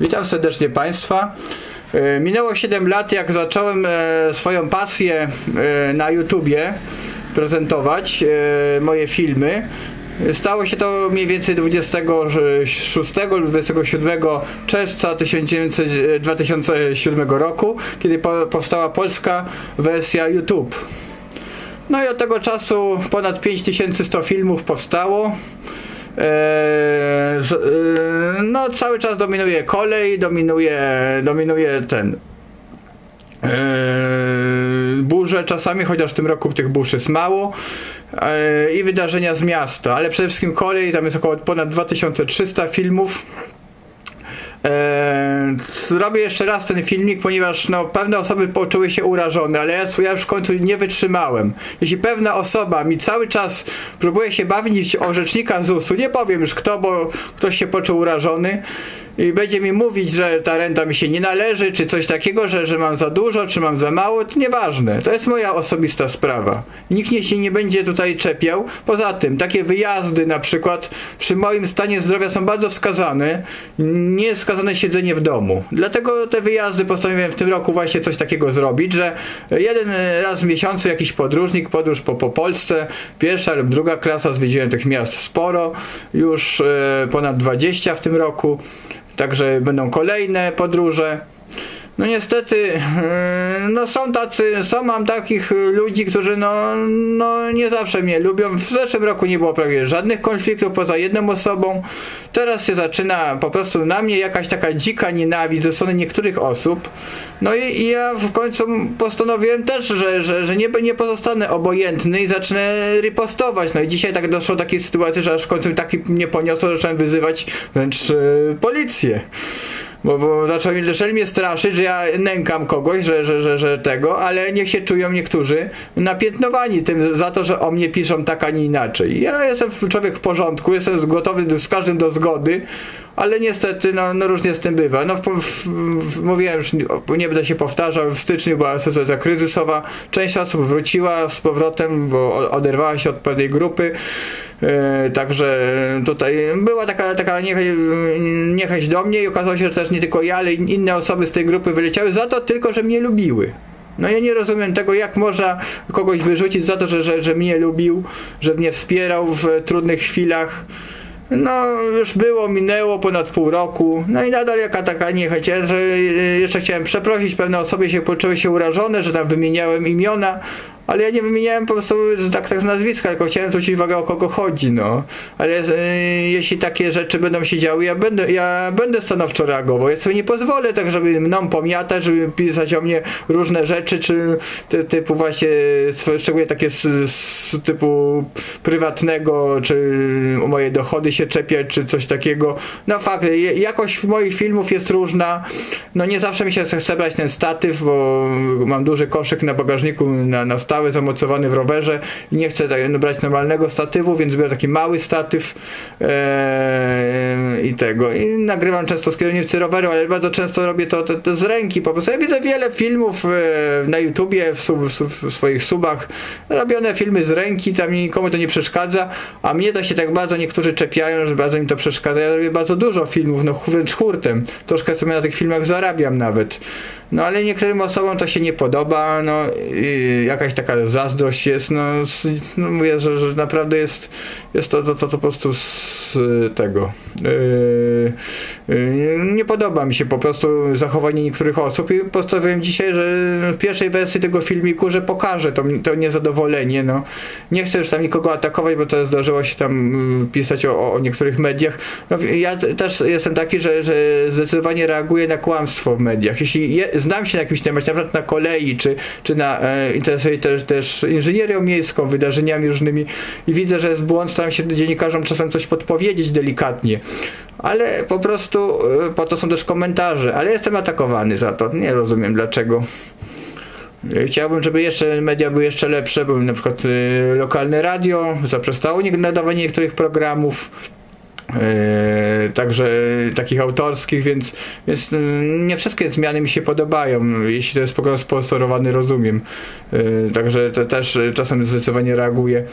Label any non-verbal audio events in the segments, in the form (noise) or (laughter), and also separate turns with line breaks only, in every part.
Witam serdecznie Państwa. E, minęło 7 lat, jak zacząłem e, swoją pasję e, na YouTubie prezentować moje filmy. Stało się to mniej więcej 26 lub 27 czerwca 2007 roku, kiedy powstała polska wersja YouTube. No i od tego czasu ponad 5100 filmów powstało. Eee, no cały czas dominuje kolej, dominuje, dominuje ten eee, burze czasami, chociaż w tym roku tych burz jest mało eee, i wydarzenia z miasta, ale przede wszystkim kolej, tam jest około ponad 2300 filmów. Eee, zrobię jeszcze raz ten filmik, ponieważ no, pewne osoby poczuły się urażone, ale ja, ja już w końcu nie wytrzymałem. Jeśli pewna osoba mi cały czas próbuje się bawić o rzecznika ZUS-u, nie powiem już kto, bo ktoś się poczuł urażony, i będzie mi mówić, że ta renta mi się nie należy, czy coś takiego, że, że mam za dużo, czy mam za mało, to nieważne. To jest moja osobista sprawa. Nikt nie się nie będzie tutaj czepiał. Poza tym, takie wyjazdy na przykład przy moim stanie zdrowia są bardzo wskazane. Nie jest wskazane siedzenie w domu. Dlatego te wyjazdy postanowiłem w tym roku właśnie coś takiego zrobić, że jeden raz w miesiącu jakiś podróżnik, podróż po, po Polsce, pierwsza lub druga klasa, zwiedziłem tych miast sporo, już e, ponad 20 w tym roku. Także będą kolejne podróże. No niestety, yy, no są tacy, są mam takich ludzi, którzy no, no nie zawsze mnie lubią. W zeszłym roku nie było prawie żadnych konfliktów poza jedną osobą. Teraz się zaczyna po prostu na mnie jakaś taka dzika nienawiść ze strony niektórych osób. No i, i ja w końcu postanowiłem też, że, że, że nie, nie pozostanę obojętny i zacznę ripostować. No i dzisiaj tak doszło do takiej sytuacji, że aż w końcu taki mnie poniosło, że zacząłem wyzywać wręcz yy, policję. Bo, bo zaczęli, zaczęli mnie straszyć, że ja nękam kogoś, że, że, że, że tego, ale niech się czują niektórzy napiętnowani tym za to, że o mnie piszą tak, a nie inaczej. Ja jestem człowiek w porządku, jestem gotowy z każdym do zgody, ale niestety no, no różnie z tym bywa. No, w, w, w, mówiłem już, nie będę się powtarzał, w styczniu była sytuacja kryzysowa, część osób wróciła z powrotem, bo oderwała się od pewnej grupy, e, także tutaj była taka, taka niechęć, niechęć do mnie i okazało się, że też nie tylko ja, ale inne osoby z tej grupy wyleciały za to tylko, że mnie lubiły. No ja nie rozumiem tego, jak można kogoś wyrzucić za to, że, że, że mnie lubił, że mnie wspierał w trudnych chwilach. No, już było, minęło ponad pół roku, no i nadal jaka taka niechęć, że jeszcze chciałem przeprosić, pewne osoby się poczuły się urażone, że tam wymieniałem imiona, ale ja nie wymieniałem po prostu tak, tak z nazwiska, tylko chciałem zwrócić uwagę o kogo chodzi, no. Ale e, jeśli takie rzeczy będą się działy, ja będę, ja będę stanowczo reagował. Ja sobie nie pozwolę tak, żeby mną pomiatać, żeby pisać o mnie różne rzeczy, czy ty, typu właśnie, szczególnie takie z, z, typu prywatnego, czy moje dochody się czepiać, czy coś takiego. No fakt, jakość moich filmów jest różna. No nie zawsze mi się chce brać ten statyw, bo mam duży koszyk na bagażniku na, na stały, zamocowany w rowerze. I nie chcę tak, no, brać normalnego statywu, więc biorę taki mały statyw e, i tego. I nagrywam często z kierownicy roweru, ale bardzo często robię to, to, to z ręki po prostu. Ja widzę wiele filmów e, na YouTubie, w, sub, w, swoich subach, robione filmy z ręki, tam nikomu to nie przeszkadza, a mnie to się tak bardzo niektórzy czepiają, że bardzo mi to przeszkadza. Ja robię bardzo dużo filmów, no wręcz hurtem. Troszkę sobie na tych filmach zarabiam nawet. No ale niektórym osobom to się nie podoba, no jakaś taka zazdrość jest, no, no mówię, że, że naprawdę jest, jest to, to, to, to po prostu z tego. Yy, yy, nie podoba mi się po prostu zachowanie niektórych osób i postanowiłem dzisiaj, że w pierwszej wersji tego filmiku, że pokażę to, to niezadowolenie, no. Nie chcę już tam nikogo atakować, bo to zdarzyło się tam yy, pisać o, o niektórych mediach. No, ja też jestem taki, że, że zdecydowanie reaguję na kłamstwo w mediach. Jeśli je, znam się na jakimś temacie, na przykład na kolei, czy, czy na, e, interesuje też, też inżynierią miejską, wydarzeniami różnymi i widzę, że jest błąd, staram się dziennikarzom czasem coś podpowiedzieć delikatnie, ale po prostu e, po to są też komentarze, ale jestem atakowany za to, nie rozumiem dlaczego. Chciałbym, żeby jeszcze media były jeszcze lepsze, bo na przykład y, lokalne radio zaprzestało nadawanie niektórych programów, Yy, także takich autorskich, więc, więc yy, nie wszystkie zmiany mi się podobają, jeśli to jest po prostu sponsorowany, rozumiem. Yy, także to też czasem zdecydowanie reaguję.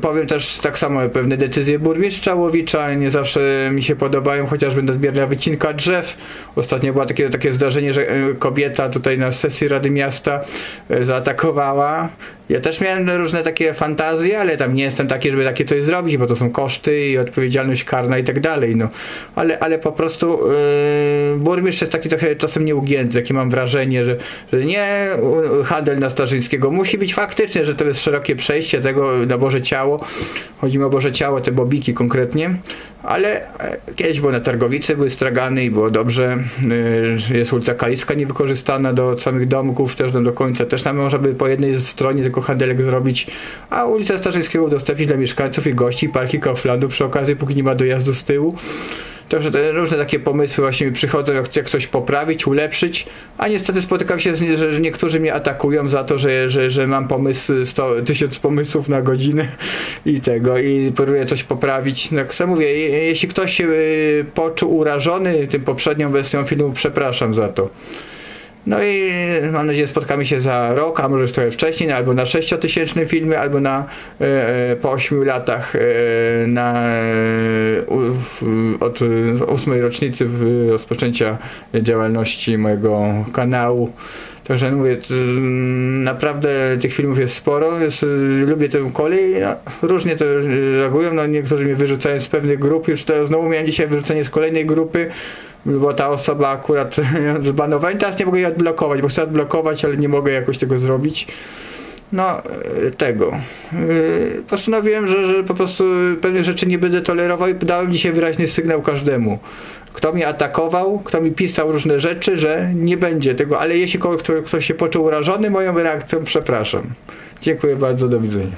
Powiem też tak samo, pewne decyzje burmistrza Łowicza nie zawsze mi się podobają, chociażby nadmierna wycinka drzew. Ostatnio było takie, takie zdarzenie, że kobieta tutaj na sesji Rady Miasta zaatakowała ja też miałem różne takie fantazje, ale tam nie jestem taki, żeby takie coś zrobić, bo to są koszty i odpowiedzialność karna i tak dalej, no. Ale, ale po prostu yy, burmistrz jest taki trochę czasem nieugięty, takie mam wrażenie, że, że nie handel na Starzyńskiego musi być faktyczny, że to jest szerokie przejście tego na Boże Ciało. Chodzi mi o Boże Ciało, te bobiki konkretnie, ale e, kiedyś było na Targowicy, były stragany i było dobrze. Yy, jest ulica Kaliska niewykorzystana do samych domków, też do końca, też tam można by po jednej stronie tylko handelek zrobić, a ulicę Starzyńskiego udostępnić dla mieszkańców i gości, parki Kauflandu przy okazji, póki nie ma dojazdu z tyłu. Także te różne takie pomysły właśnie mi przychodzą, jak, jak coś poprawić, ulepszyć, a niestety spotykam się z że, że niektórzy mnie atakują za to, że, że, że mam pomysł, 100, tysiąc pomysłów na godzinę i tego, i próbuję coś poprawić. Jak mówię, jeśli ktoś się y, poczuł urażony tym poprzednią wersją filmu, przepraszam za to. No i mam nadzieję spotkamy się za rok, a może trochę wcześniej, albo na 6-tysięcznym filmie, albo na, e, po 8 latach e, na, e, od 8 rocznicy rozpoczęcia działalności mojego kanału. Także mówię, naprawdę tych filmów jest sporo, jest, lubię tę kolej, no, różnie to reagują, no niektórzy mnie wyrzucają z pewnych grup, już teraz znowu miałem dzisiaj wyrzucenie z kolejnej grupy, bo ta osoba akurat (laughs) zbanowała i teraz nie mogę jej odblokować, bo chcę odblokować, ale nie mogę jakoś tego zrobić. No, e, tego. E, postanowiłem, że, że po prostu pewnych rzeczy nie będę tolerował i dałem dzisiaj wyraźny sygnał każdemu. Kto mnie atakował, kto mi pisał różne rzeczy, że nie będzie tego, ale jeśli ktoś, ktoś się poczuł urażony moją reakcją, przepraszam. Dziękuję bardzo, do widzenia.